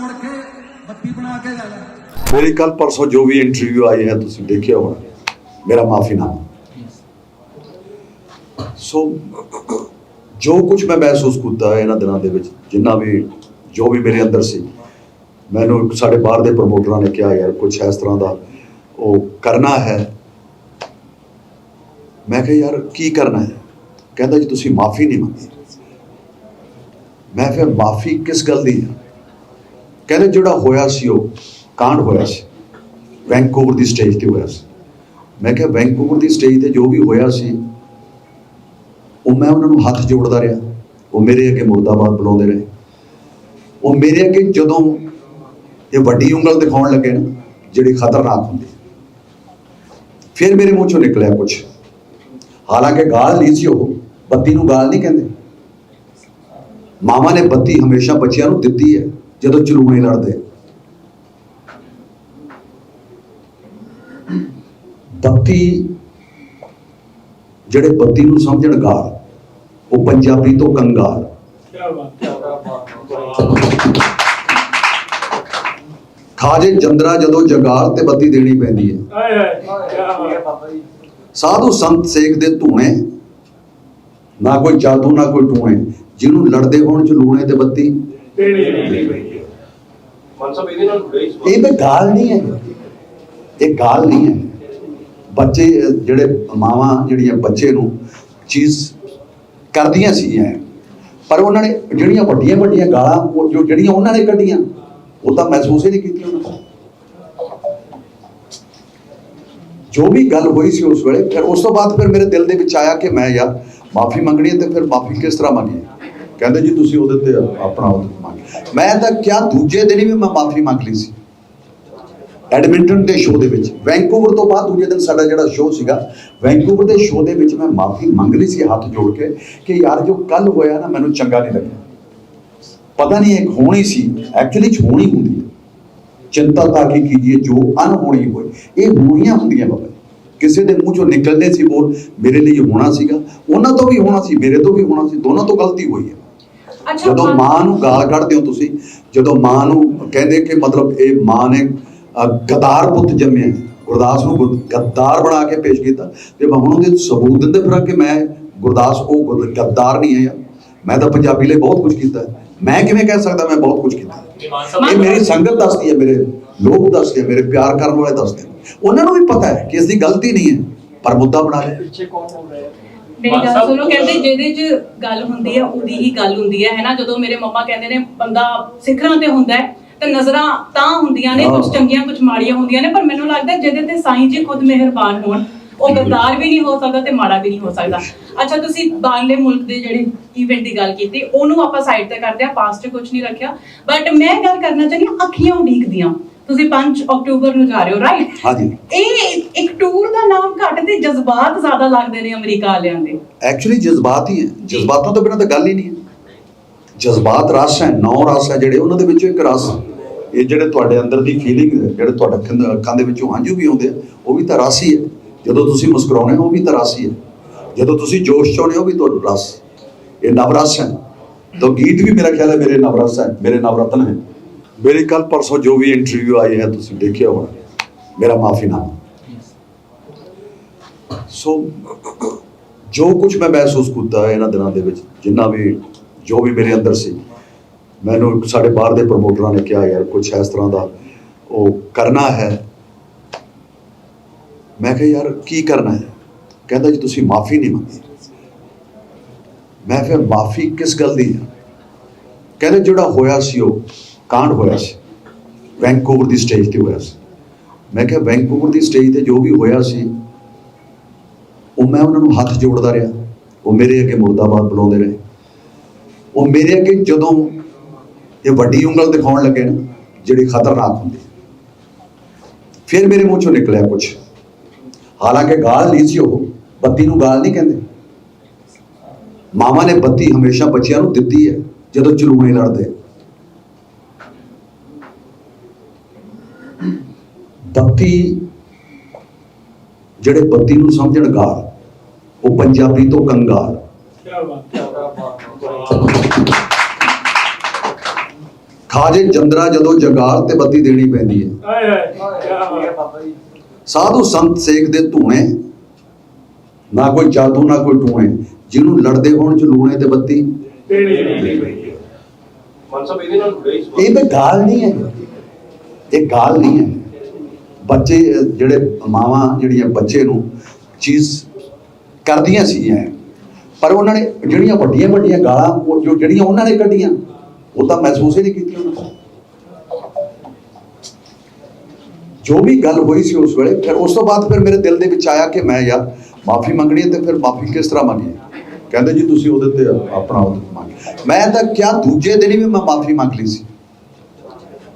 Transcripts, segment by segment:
ਤੋੜ ਕੇ ਬੱਤੀ ਬਣਾ ਕੇ ਲੈ ਲੈ ਮੇਰੀ ਕੱਲ ਪਰਸੋਂ ਜੋ ਵੀ ਇੰਟਰਵਿਊ ਆਈ ਹੈ, ਤੁਸੀਂ ਦੇਖਿਆ ਹੋਣਾ। ਮੇਰਾ ਮਾਫੀਨਾਮਾ ਸੋ ਜੋ ਕੁਝ ਮੈਂ ਮਹਿਸੂਸ ਕੀਤਾ ਇਹਨਾਂ ਦਿਨਾਂ ਦੇ ਵਿੱਚ, ਜਿੰਨਾ ਵੀ, ਜੋ ਵੀ ਮੇਰੇ ਅੰਦਰ ਸੀ, ਮੈਨੂੰ ਸਾਡੇ ਬਾਹਰ ਦੇ ਪ੍ਰਮੋਟਰਾਂ ਨੇ ਕਿਹਾ, ਯਾਰ ਕੁਝ ਇਸ ਤਰ੍ਹਾਂ ਦਾ ਉਹ ਕਰਨਾ ਹੈ। ਮੈਂ ਕਿਹਾ, ਯਾਰ, ਕੀ ਕਰਨਾ ਹੈ? ਕਹਿੰਦਾ, ਜੀ, ਤੁਸੀਂ ਮਾਫੀ ਨਹੀਂ ਮੰਗੀ ਮੈਂ ਫਿਰ ਮਾਫੀ ਕਿਸ ਗੱਲ ਦੀ ਹੈ? ਕਹਿੰਦੇ ਜਿਹੜਾ ਹੋਇਆ ਸੀ ਉਹ ਕਾਂਡ ਹੋਇਆ ਸੀ। ਵੈਂਕੂਵਰ ਦੀ ਸਟੇਜ ਤੇ ਹੋਇਆ ਸੀ। ਮੈਂ ਕਿਹਾ ਵੈਂਕੂਵਰ ਦੀ ਸਟੇਜ ਤੇ ਜੋ ਵੀ ਹੋਇਆ ਸੀ, ਉਹ ਮੈਂ ਉਹਨਾਂ ਨੂੰ ਹੱਥ ਜੋੜਦਾ ਰਿਹਾ। ਉਹ ਮੇਰੇ ਅੱਗੇ ਮੁਰਦਾਬਾਦ ਬੁਲਾਉਂਦੇ ਰਹੇ। ਉਹ ਮੇਰੇ ਅੱਗੇ ਜਦੋਂ ਇਹ ਵੱਡੀ ਉਂਗਲ ਦਿਖਾਉਣ ਲੱਗੇ ਨਾ, ਜਿਹੜੀ ਖਤਰਨਾਕ ਹੁੰਦੀ। ਫਿਰ ਮੇਰੇ ਮੂੰਹ ਚੋਂ ਨਿਕਲਿਆ ਕੁਝ ਹਾਲਾਂਕਿ ਗਾਲ ਨਹੀਂ ਸੀ ਉਹ, ਬੱਤੀ ਨੂੰ ਗਾਲ ਨਹੀਂ ਕਹਿੰਦੇ। ਮਾਮਾ ਨੇ ਬੱਤੀ ਹਮੇਸ਼ਾ ਬੱਚਿਆਂ ਨੂੰ ਦਿੱਤੀ ਹੈ। ਜਦੋਂ ਚਲੂਣੇ ਲੜਦੇ। ਬੱਤੀ ਜਿਹੜੇ ਬੱਤੀ ਨੂੰ ਸਮਝਣ ਗਾਲ, ਉਹ ਪੰਜਾਬੀ ਤੋਂ ਕੰਗਾਲ। ਖਾਜੇ ਜੰਦਰਾ ਜਦੋਂ ਜਗਾਲ ਤੇ ਬੱਤੀ ਦੇਣੀ ਪੈਂਦੀ ਹੈ। ਸਾਧੂ ਸੰਤ ਸੇਖ ਦੇ ਧੂਣੇ, ਨਾ ਕੋਈ ਜਾਦੂ ਨਾ ਕੋਈ ਟੂਣੇ, ਜਿਹਨੂੰ ਲੜਦੇ ਹੋਣ ਚ ਲੂਣੇ ਤੇ ਬੱਤੀ। ਮਨਸਬ ਇਹਦੇ ਇਹ ਤਾਂ ਗਾਲ ਨਹੀਂ ਹੈ। ਇਹ ਗਾਲ ਨਹੀਂ ਹੈ। ਬੱਚੇ ਜਿਹੜੇ ਮਾਵਾਂ, ਜਿਹੜੀਆਂ ਬੱਚੇ ਨੂੰ ਚੀਜ਼ ਕਰਦੀਆਂ ਸੀ ਐ ਪਰ ਉਹਨਾਂ ਨੇ ਜਿਹੜੀਆਂ ਵੱਡੀਆਂ ਵੱਡੀਆਂ ਗਾਲਾਂ, ਉਹ ਜੋ ਜਿਹੜੀਆਂ ਉਹਨਾਂ ਨੇ ਕੱਢੀਆਂ, ਉਹ ਤਾਂ ਮਹਿਸੂਸ ਹੀ ਨਹੀਂ ਕੀਤੀ ਉਹਨਾਂ ਨੇ। ਜੋ ਵੀ ਗੱਲ ਹੋਈ ਸੀ ਉਸ ਵੇਲੇ, ਫਿਰ ਉਸ ਤੋਂ ਬਾਅਦ ਫਿਰ ਮੇਰੇ ਦਿਲ ਦੇ ਵਿੱਚ ਆਇਆ ਕਿ ਮੈਂ ਯਾਰ, ਮਾਫੀ ਮੰਗਣੀ ਹੈ ਤੇ ਫਿਰ ਮਾਫੀ ਕਿਸ ਤਰ੍ਹਾਂ ਮੰਗੀ ਕਹਿੰਦੇ ਜੀ ਤੁਸੀਂ ਉਹਦੇ ਤੇ ਆਪਣਾ ਉਹ ਮੰਗ ਮੈਂ ਤਾਂ ਕਿਹਾ ਦੂਜੇ ਦਿਨ ਹੀ ਮੈਂ ਮਾਫੀ ਮੰਗ ਲਈ ਸੀ। ਐਡਮਿੰਟਨ ਦੇ ਸ਼ੋਅ ਦੇ ਵਿੱਚ, ਵੈਂਕੂਵਰ ਤੋਂ ਬਾਅਦ ਦੂਜੇ ਦਿਨ ਸਾਡਾ ਜਿਹੜਾ ਸ਼ੋਅ ਸੀਗਾ, ਵੈਂਕੂਵਰ ਦੇ ਸ਼ੋਅ ਦੇ ਵਿੱਚ ਮੈਂ ਮਾਫੀ ਮੰਗ ਲਈ ਸੀ ਹੱਥ ਜੋੜ ਕੇ ਕਿ ਯਾਰ ਜੋ ਕੱਲ ਹੋਇਆ ਨਾ, ਮੈਨੂੰ ਚੰਗਾ ਨਹੀਂ ਲੱਗਿਆ। ਪਤਾ ਨਹੀਂ ਇੱਕ ਹੋਣੀ ਸੀ ਐਕਚੁਅਲੀ ਚ ਹੋਣੀ ਹੁੰਦੀ ਹੈ। ਚਿੰਤਾ ਤਾਂ ਕੀ ਕੀਜੀਏ, ਜੋ ਅਨਹੋਣੀ ਹੋਏ। ਇਹ ਹੋਣੀਆਂ ਹੁੰਦੀਆਂ ਬਾਬਾ ਜੀ। ਕਿਸੇ ਦੇ ਮੂੰਹ ਚੋਂ ਨਿਕਲਦੇ ਸੀ ਬੋਲ, ਮੇਰੇ ਲਈ ਹੋਣਾ ਸੀਗਾ। ਉਹਨਾਂ ਤੋਂ ਵੀ ਹੋਣਾ ਸੀ, ਮੇਰੇ ਤੋਂ ਵੀ ਹੋਣਾ ਸੀ, ਦੋਨਾਂ ਤੋਂ ਗਲਤੀ ਹੋਈ ਹੈ। ਜਦੋਂ ਮਾਂ- ਨੂੰ ਗਾਲ ਕੱਢਦੇ ਹੋ ਤੁਸੀਂ ਜਦੋਂ ਮਾਂ ਨੂੰ ਕਹਿੰਦੇ ਕਿ ਮਤਲਬ ਇਹ ਮਾਂ ਨੇ ਗਦਾਰ ਪੁੱਤ ਜੰਮਿਆ ਗੁਰਦਾਸ ਨੂੰ ਗੱਦਾਰ ਬਣਾ ਕੇ ਪੇਸ਼ ਕੀਤਾ। ਤੇ ਮੈਂ ਹੁਣ ਉਹਦੇ ਸਬੂਤ ਦਿੰਦੇ ਫਿਰਾਂ ਕਿ ਮੈਂ ਗੁਰਦਾਸ ਉਹ ਗੱਦਾਰ ਨਹੀਂ ਹੈ ਯਾਰ। ਮੈਂ ਤਾਂ ਪੰਜਾਬੀ ਲਈ ਬਹੁਤ ਕੁਝ ਕੀਤਾ ਹੈ। ਮੈਂ ਕਿਵੇਂ ਕਹਿ ਸਕਦਾ ਮੈਂ ਬਹੁਤ ਕੁਝ ਕੀਤਾ ਇਹ ਮੇਰੀ ਸੰਗਤ ਦੱਸਦੀ ਹੈ ਮੇਰੇ ਲੋਕ ਦੱਸਦੇ ਆ, ਮੇਰੇ ਪਿਆਰ ਕਰਨ ਵਾਲੇ ਦੱਸਦੇ। ਉਹਨਾਂ ਨੂੰ ਵੀ ਪਤਾ ਹੈ ਕਿ ਇਸ ਦੀ ਗਲਤੀ ਨਹੀਂ ਹੈ ਪਰ ਮੁੱਦਾ ਬਣਾ ਲਿਆ। ਮੇਰੀ ਗੱਲ ਸੁਣੋ ਕਹਿੰਦੇ ਜਿਹਦੇ 'ਚ ਗੱਲ ਹੁੰਦੀ ਹੈ ਉਹਦੀ ਹੀ ਗੱਲ ਹੁੰਦੀ ਹੈ ਹੈਨਾ ਜਦੋਂ ਮੇਰੇ ਮੰਮਾ ਕਹਿੰਦੇ ਨੇ ਬੰਦਾ ਸਿਖਰਾਂ ਤੇ ਹੁੰਦਾ ਹੈ ਤੇ ਨਜ਼ਰਾਂ ਤਾਂ ਹੁੰਦੀਆਂ ਨੇ ਕੁਝ। ਚੰਗੀਆਂ ਕੁਝ ਮਾੜੀਆਂ ਹੁੰਦੀਆਂ ਨੇ ਪਰ ਮੈਨੂੰ ਲੱਗਦਾ ਜਿਹਦੇ ਤੇ ਸਾਈਂ ਜੀ ਖੁਦ ਮਿਹਰਬਾਨ ਹੋਣ ਉਹ ਗੱਦਾਰ ਵੀ ਨਹੀਂ ਹੋ ਸਕਦਾ ਤੇ ਮਾੜਾ ਵੀ ਨਹੀਂ ਹੋ ਸਕਦਾ। ਅੱਛਾ ਤੁਸੀਂ ਬਾਹਰਲੇ ਮੁਲਕ ਦੇ ਜਿਹੜੇ ਇਵੈਂਟ ਦੀ ਗੱਲ ਕੀਤੀ ਉਹਨੂੰ ਆਪਾਂ ਸਾਈਡ ਤੇ ਕਰਦੇ ਆ ਪਾਸਟ ਕੁਝ ਨਹੀਂ ਰੱਖਿਆ। ਬਟ ਮੈਂ ਗੱਲ ਕਰਨਾ ਚਾਹਨੀ ਹਾਂ ਅੱਖੀਆਂ ਉਡੀਕਦੀਆਂ। ਤੁਸੀਂ 5 ਅਕਤੂਬਰ ਨੂੰ ਜਾ ਰਹੇ ਹੋ ਰਾਈਟ ਹਾਂਜੀ। ਇਹ ਇੱਕ ਟੂਰ ਦਾ ਨਾਮ ਤੇ ਜਜ਼ਬਾਤ ਜ਼ਿਆਦਾ ਲੱਗਦੇ ਨੇ ਅਮਰੀਕਾ ਵਾਲਿਆਂ ਦੇ। ਐਕਚੁਅਲੀ ਜਜ਼ਬਾਤ ਹੀ ਹੈ। ਜਜ਼ਬਾਤਾਂ ਤੋਂ ਬਿਨਾਂ ਤਾਂ ਗੱਲ ਹੀ ਨਹੀਂ ਹੈ। ਜਜ਼ਬਾਤ ਰਸ ਹੈ ਨੌ ਰਸ ਹੈ ਜਿਹੜੇ ਉਹਨਾਂ ਦੇ ਵਿੱਚੋਂ ਇੱਕ ਰਸ। ਇਹ ਜਿਹੜੇ ਤੁਹਾਡੇ ਅੰਦਰ ਦੀ ਫੀਲਿੰਗ ਜਿਹੜੇ ਤੁਹਾਡੇ ਅੱਖਾਂ- ਦੇ ਵਿੱਚੋਂ ਹੰਝੂ ਵੀ ਆਉਂਦੇ ਆ ਉਹ ਵੀ ਤਾਂ ਰਸ ਹੀ ਹੈ। ਜਦੋਂ ਤੁਸੀਂ ਮੁਸਕਰਾਉਂਦੇ ਹੋ ਉਹ ਵੀ ਤਾਂ ਰਸ ਹੀ ਹੈ। ਜਦੋਂ ਤੁਸੀਂ ਜੋਸ਼ ਚ ਆਉਂਦੇ ਹੋ ਉਹ ਵੀ ਤੁਹਾਡਾ ਰਸ। ਇਹ ਨਵਰਸ ਹੈ। ਤਾਂ ਗੀਤ ਵੀ ਮੇਰਾ ਖਿਆਲ ਹੈ ਮੇਰੇ ਨਵਰਸ ਹੈ ਮੇਰੇ ਨਵਰਤਨ ਹੈ। ਮੇਰੀ ਕੱਲ ਪਰਸੋਂ ਜੋ ਵੀ ਇੰਟਰਵਿਊ ਆਈ ਹੈ ਤੁਸੀਂ ਦੇਖਿਆ ਹੋਣਾ। ਮੇਰਾ ਮਾਫੀਨਾਮਾ ਸੋ, ਜੋ ਕੁਝ ਮੈਂ ਮਹਿਸੂਸ ਕੀਤਾ ਇਹਨਾਂ ਦਿਨਾਂ ਦੇ ਵਿੱਚ, ਜਿੰਨਾ ਵੀ, ਜੋ ਵੀ ਮੇਰੇ ਅੰਦਰ ਸੀ, ਮੈਨੂੰ ਸਾਡੇ ਬਾਹਰ ਦੇ ਪ੍ਰਮੋਟਰਾਂ ਨੇ ਕਿਹਾ, ਯਾਰ ਕੁਝ ਇਸ ਤਰ੍ਹਾਂ ਦਾ ਉਹ ਕਰਨਾ ਹੈ। ਮੈਂ ਕਿਹਾ, ਯਾਰ, ਕੀ ਕਰਨਾ ਹੈ? ਕਹਿੰਦਾ, ਜੀ, ਤੁਸੀਂ ਮਾਫੀ ਨਹੀਂ ਮੰਗੀ ਮੈਂ ਫਿਰ ਮਾਫੀ ਕਿਸ ਗੱਲ ਦੀ ਹੈ? ਕਹਿੰਦੇ, ਜਿਹੜਾ ਹੋਇਆ ਸੀ, ਉਹ ਕਾਂਡ ਹੋਇਆ ਸੀ। ਵੈਂਕੂਵਰ ਦੀ ਸਟੇਜ ਤੇ ਹੋਇਆ ਸੀ। ਮੈਂ ਕਿਹਾ, ਵੈਂਕੂਵਰ ਦੀ ਸਟੇਜ ਤੇ ਜੋ ਵੀ ਹੋਇਆ ਸੀ ਮੈਂ ਉਹਨਾਂ ਨੂੰ ਹੱਥ ਜੋੜਦਾ ਰਿਹਾ। ਉਹ ਮੇਰੇ ਅੱਗੇ ਮੁਰਦਾਬਾਦ ਬੁਲਾਉਂਦੇ ਰਹੇ। ਉਹ ਮੇਰੇ ਅੱਗੇ ਜਦੋਂ ਇਹ ਵੱਡੀ ਉਂਗਲ ਦਿਖਾਉਣ ਲੱਗੇ ਨਾ, ਜਿਹੜੀ ਖਤਰਨਾਕ ਹੁੰਦੀ। ਫਿਰ ਮੇਰੇ ਮੂੰਹ ਚੋਂ ਨਿਕਲਿਆ ਕੁਝ ਹਾਲਾਂਕਿ ਗਾਲ ਨਹੀਂ ਸੀ ਉਹ, ਬੱਤੀ ਨੂੰ ਗਾਲ ਨਹੀਂ ਕਹਿੰਦੇ। ਮਾਮਾ ਨੇ ਬੱਤੀ ਹਮੇਸ਼ਾ ਬੱਚਿਆਂ ਨੂੰ ਦਿੱਤੀ ਹੈ, ਜਦੋਂ ਚਲੂਣੇ ਲੜਦੇ। ਬੱਤੀ, ਜਿਹੜੇ ਬੱਤੀ ਨੂੰ ਸਮਝਣ ਗਾਲ ਉਹ ਪੰਜਾਬੀ ਤੋਂ ਕੰਗਾਲ ਖਾਜੇ ਜੰਦਰਾ ਜਦੋਂ ਜਗਾਲ ਤੇ ਬੱਤੀ ਦੇਣੀ ਪੈਂਦੀ ਹੈ। ਸਾਧੂ ਸੰਤ ਸੇਖ ਦੇ ਧੂਣੇ, ਨਾ ਕੋਈ ਜਾਦੂ, ਨਾ ਕੋਈ ਟੂਣੇ, ਜਿਹਨੂੰ ਲੜਦੇ ਹੋਣ ਚ ਲੂਣੇ ਤੇ ਬੱਤੀ। ਇਹ ਤਾਂ ਗਾਲ ਨਹੀਂ ਹੈ। ਇਹ ਗਾਲ ਨਹੀਂ ਹੈ। ਬੱਚੇ, ਜਿਹੜੇ ਮਾਵਾਂ, ਜਿਹੜੀਆਂ ਬੱਚੇ ਨੂੰ ਚੀਜ਼ ਕਰਦੀਆਂ ਸੀ ਐ ਪਰ ਉਹਨਾਂ ਨੇ ਜਿਹੜੀਆਂ ਵੱਡੀਆਂ ਵੱਡੀਆਂ ਗਾਲਾਂ, ਉਹ ਜੋ ਜਿਹੜੀਆਂ ਉਹਨਾਂ ਨੇ ਕੱਢੀਆਂ, ਉਹ ਤਾਂ ਮਹਿਸੂਸ ਹੀ ਨਹੀਂ ਕੀਤੀ ਉਹਨਾਂ ਨੇ ਜੋ ਵੀ ਗੱਲ ਹੋਈ ਸੀ ਉਸ ਵੇਲੇ, ਫਿਰ ਉਸ ਤੋਂ ਬਾਅਦ ਫਿਰ ਮੇਰੇ ਦਿਲ ਦੇ ਵਿੱਚ ਆਇਆ ਕਿ ਮੈਂ ਯਾਰ ਮਾਫੀ ਮੰਗਣੀ ਹੈ ਤੇ ਫਿਰ ਮਾਫੀ ਕਿਸ ਤਰ੍ਹਾਂ ਮੰਗੀ ਕਹਿੰਦੇ ਜੀ, ਤੁਸੀਂ ਉਹਦੇ ਤੇ ਆਪਣਾ ਉਹਦੇ ਮੰਗ ਮੈਂ ਤਾਂ ਕਿਹਾ ਦੂਜੇ ਦਿਨ ਹੀ ਮੈਂ ਮਾਫੀ ਮੰਗ ਲਈ ਸੀ।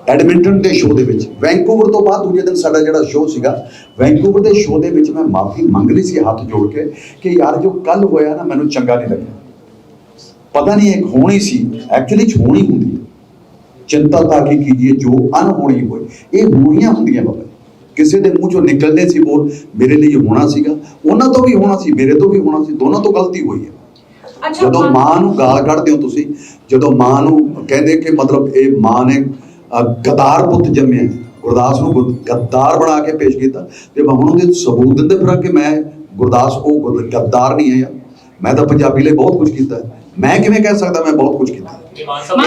ਐਡਮਿੰਟਨ ਦੇ ਸ਼ੋਅ ਦੇ ਵਿੱਚ ਵੈਂਕੂਵਰ ਤੋਂ ਬਾਅਦ ਦੂਜੇ ਦਿਨ ਸਾਡਾ ਜਿਹੜਾ ਸ਼ੋਅ ਸੀਗਾ ਵੈਂਕੂਵਰ ਦੇ ਸ਼ੋਅ ਦੇ ਵਿੱਚ ਮੈਂ ਮਾਫੀ ਮੰਗ ਲਈ ਸੀ ਹੱਥ ਜੋੜ ਕੇ ਕਿ ਯਾਰ ਜੋ ਕੱਲ ਹੋਇਆ ਨਾ ਮੈਨੂੰ ਚੰਗਾ ਨਹੀਂ ਲੱਗਿਆ। ਪਤਾ ਨਹੀਂ ਇੱਕ ਹੋਣੀ ਸੀ ਐਕਚੁਅਲੀ ਚ ਹੋਣੀ ਹੁੰਦੀ ਹੈ। ਚਿੰਤਾ ਤਾਂ ਕੀ ਕੀਜੀਏ ਜੋ ਅਨਹੋਣੀ ਹੋਏ ਇਹ ਹੋਣੀਆਂ ਹੁੰਦੀਆਂ ਬਾਬਾ। ਕਿਸੇ ਦੇ ਮੂੰਹ ਚੋਂ ਨਿਕਲਨੇ ਸੀ ਬੋਲ ਮੇਰੇ ਲਈ ਹੋਣਾ ਸੀਗਾ ਉਹਨਾਂ ਤੋਂ ਵੀ ਹੋਣਾ ਸੀ ਮੇਰੇ ਤੋਂ ਵੀ ਹੋਣਾ ਸੀ ਦੋਨਾਂ ਤੋਂ ਗਲਤੀ ਹੋਈ ਹੈ। ਜਦੋਂ ਮਾਂ- ਨੂੰ ਗਾਲ ਕੱਢਦੇ ਹੋ ਤੁਸੀਂ ਜਦੋਂ ਮਾਂ ਨੂੰ ਕਹਿੰਦੇ ਕਿ ਮਤਲਬ ਇਹ ਮਾਂ ਨੇ ਗਦਾਰ ਪੁੱਤ ਜੰਮਿਆ ਗੁਰਦਾਸ ਨੂੰ ਗੱਦਾਰ ਬਣਾ ਕੇ ਪੇਸ਼ ਕੀਤਾ। ਤੇ ਮੈਂ ਹੁਣ ਉਹਦੇ ਸਬੂਤ ਦਿੰਦੇ ਫਿਰਾਂ ਕਿ ਮੈਂ ਗੁਰਦਾਸ ਉਹ ਗੱਦਾਰ ਨਹੀਂ ਹੈ ਯਾਰ ਮੈਂ ਤਾਂ ਪੰਜਾਬੀ ਲਈ ਬਹੁਤ ਕੁਝ ਕੀਤਾ ਹੈ। ਮੈਂ ਕਿਵੇਂ ਕਹਿ ਸਕਦਾ ਮੈਂ ਬਹੁਤ ਕੁਝ ਕੀਤਾ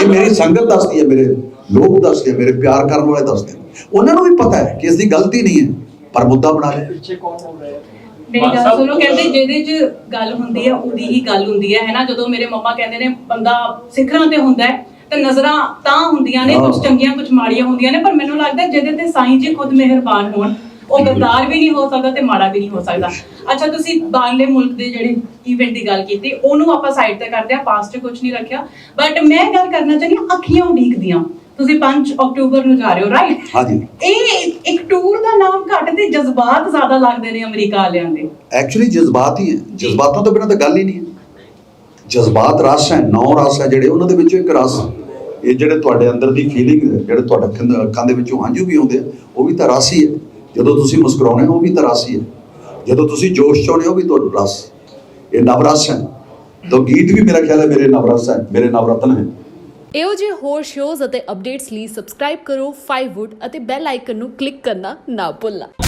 ਇਹ ਮੇਰੀ ਸੰਗਤ ਦੱਸਦੀ ਹੈ ਮੇਰੇ ਲੋਕ ਦੱਸਦੇ ਮੇਰੇ ਪਿਆਰ ਕਰਨ ਵਾਲੇ ਦੱਸਦੇ। ਉਹਨਾਂ ਨੂੰ ਵੀ ਪਤਾ ਹੈ ਕਿ ਇਸ ਦੀ ਗਲਤੀ ਨਹੀਂ ਹੈ ਪਰ ਮੁੱਦਾ ਬਣਾ ਲਿਆ। ਮੇਰੀ ਗੱਲ ਸੁਣੋ ਕਹਿੰਦੇ ਜਿਹਦੇ 'ਚ ਗੱਲ ਹੁੰਦੀ ਹੈ ਉਹਦੀ ਹੀ ਗੱਲ ਹੁੰਦੀ ਹੈ ਹੈਨਾ ਜਦੋਂ ਮੇਰੇ ਮੰਮਾ ਕਹਿੰਦੇ ਨੇ ਬੰਦਾ ਸਿਖਰਾਂ ਤੇ ਹੁੰਦਾ ਹੈ ਤੇ ਨਜ਼ਰਾਂ ਤਾਂ ਹੁੰਦੀਆਂ ਨੇ ਕੁਝ। ਚੰਗੀਆਂ ਕੁਝ ਮਾੜੀਆਂ ਹੁੰਦੀਆਂ ਨੇ ਪਰ ਮੈਨੂੰ ਲੱਗਦਾ ਜਿਹਦੇ ਤੇ ਸਾਈਂ ਜੀ ਖੁਦ ਮਿਹਰਬਾਨ ਹੋਣ ਉਹ ਗੱਦਾਰ ਵੀ ਨਹੀਂ ਹੋ ਸਕਦਾ ਤੇ ਮਾੜਾ ਵੀ ਨਹੀਂ ਹੋ ਸਕਦਾ। ਅੱਛਾ ਤੁਸੀਂ ਬਾਹਰਲੇ ਮੁਲਕ ਦੇ ਜਿਹੜੇ ਇਵੈਂਟ ਦੀ ਗੱਲ ਕੀਤੀ ਉਹਨੂੰ ਆਪਾਂ ਸਾਈਡ ਤੇ ਕਰਦੇ ਆ ਪਾਸਟ 'ਚ ਕੁਝ ਨਹੀਂ ਰੱਖਿਆ। ਬਟ ਮੈਂ ਗੱਲ ਕਰਨਾ ਚਾਹੁੰਦੀ ਅੱਖੀਆਂ ਉਡੀਕਦੀਆਂ। ਤੁਸੀਂ 5 ਅਕਤੂਬਰ ਨੂੰ ਜਾ ਰਹੇ ਹੋ ਰਾਈਟ ਹਾਂਜੀ। ਇਹ ਇੱਕ ਟੂਰ ਦਾ ਨਾਮ ਘੱਟ ਤੇ ਜਜ਼ਬਾਤ ਜ਼ਿਆਦਾ ਲੱਗਦੇ ਨੇ ਅਮਰੀਕਾ ਵਾਲਿਆਂ ਦੇ। ਐਕਚੁਅਲੀ ਜਜ਼ਬਾਤ ਹੀ ਹੈ। ਜਜ਼ਬਾਤਾਂ ਤੋਂ ਬਿਨਾਂ ਤਾਂ ਗੱਲ ਹੀ ਨਹੀਂ ਹੈ। ਜਜ਼ਬਾਤ ਰਸ ਹੈ, ਨੌ ਰਸ ਹੈ ਜਿਹੜੇ ਉਹਨਾਂ ਦੇ ਵਿੱਚੋਂ ਇੱਕ ਰਸ। ਇਹ ਜਿਹੜੇ ਤੁਹਾਡੇ ਅੰਦਰ ਦੀ ਫੀਲਿੰਗ ਜਿਹੜੇ ਤੁਹਾਡੇ ਕੰਨ- ਅੱਖਾਂ ਦੇ ਵਿੱਚੋਂ ਹੰਝੂ ਵੀ ਆਉਂਦੇ ਆ, ਉਹ ਵੀ ਤਾਂ ਰਸ ਹੀ ਹੈ। ਜਦੋਂ ਤੁਸੀਂ ਮੁਸਕਰਾਉਂਦੇ ਹੋ, ਉਹ ਵੀ ਤਾਂ ਰਸ ਹੀ ਹੈ। ਜਦੋਂ ਤੁਸੀਂ ਜੋਸ਼ ਚ ਆਉਂਦੇ ਹੋ, ਉਹ ਵੀ ਤੁਹਾਡਾ ਰਸ। ਇਹ ਨਵਰਸ ਹੈ। ਤਾਂ ਗੀਤ ਵੀ ਮੇਰਾ ਖਿਆਲ ਹੈ, ਮੇਰੇ ਨਵਰਸ ਹੈ, ਮੇਰੇ ਨਵਰਤਨ ਹੈ। ਇਹੋ ਜਿਹੇ ਹੋਰ ਸ਼ੋਜ਼ ਅਤੇ ਅਪਡੇਟਸ ਲਈ ਸਬਸਕ੍ਰਾਈਬ ਕਰੋ 5wood ਅਤੇ ਬੈਲ ਆਈਕਨ ਨੂੰ ਕਲਿੱਕ ਕਰਨਾ ਨਾ ਭੁੱਲਣਾ।